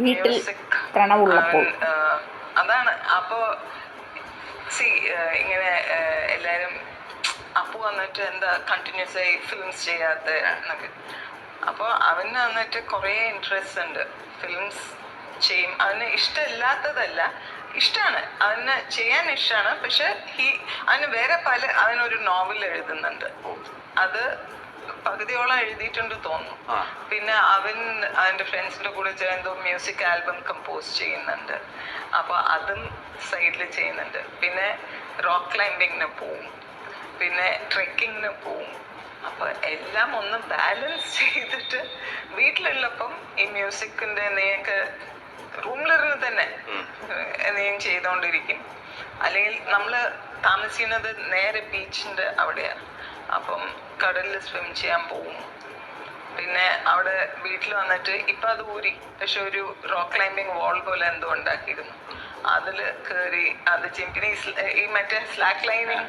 വീട്ടിൽ പ്രണവുള്ളപ്പോൾ. അതാണ്. അപ്പോ സി ഇങ്ങനെ എല്ലാരും അപ്പു വന്നിട്ട് എന്താ കണ്ടിന്യൂസ് ആയി ഫിലിംസ് ചെയ്യാത്ത എന്നൊക്കെ. അപ്പോൾ അവന് വന്നിട്ട് കുറേ ഇൻട്രസ്റ്റ് ഉണ്ട്. ഫിലിംസ് ചെയ്യും. അവന് ഇഷ്ടമില്ലാത്തതല്ല. ഇഷ്ടമാണ് അവന് ചെയ്യാൻ ഇഷ്ടമാണ് പക്ഷെ ഹി അവന് വേറെ പല അവനൊരു നോവൽ എഴുതുന്നുണ്ട്. അത് പകുതിയോളം എഴുതിയിട്ടുണ്ട് തോന്നുന്നു. പിന്നെ അവൻ അവന്റെ ഫ്രണ്ട്സിന്റെ കൂടെ ചേർന്ന് മ്യൂസിക് ആൽബം കമ്പോസ് ചെയ്യുന്നുണ്ട്. അപ്പോൾ അതും സൈഡിൽ ചെയ്യുന്നുണ്ട്. പിന്നെ റോക്ക് ക്ലൈംബിങ്ങിന് പോവും. പിന്നെ ട്രെക്കിങ്ങിന് പോവും. അപ്പോൾ എല്ലാം ഒന്ന് ബാലൻസ് ചെയ്തിട്ട് വീട്ടിലുള്ളപ്പം ഈ മ്യൂസിക്കിന്റെ നീക്ക് റൂമിലിരുന്ന് തന്നെ നീം ചെയ്തുകൊണ്ടിരിക്കും. അല്ലെങ്കിൽ നമ്മൾ താമസിക്കുന്നത് നേരെ ബീച്ചിന്റെ അവിടെയാണ്. അപ്പം കടലിൽ സ്വിം ചെയ്യാൻ പോകും പിന്നെ അവിടെ വീട്ടിൽ വന്നിട്ട് ഇപ്പൊ അത് ഊരി പക്ഷെ ഒരു റോക്ക് ക്ലൈമ്പിങ് വാൾ പോലെ എന്തോ ഉണ്ടാക്കിയിരുന്നു. അതിൽ കയറി അത് ചെയ്യും പിന്നെ ഈ മറ്റേ സ്ലാക്ക് ലൈനിങ്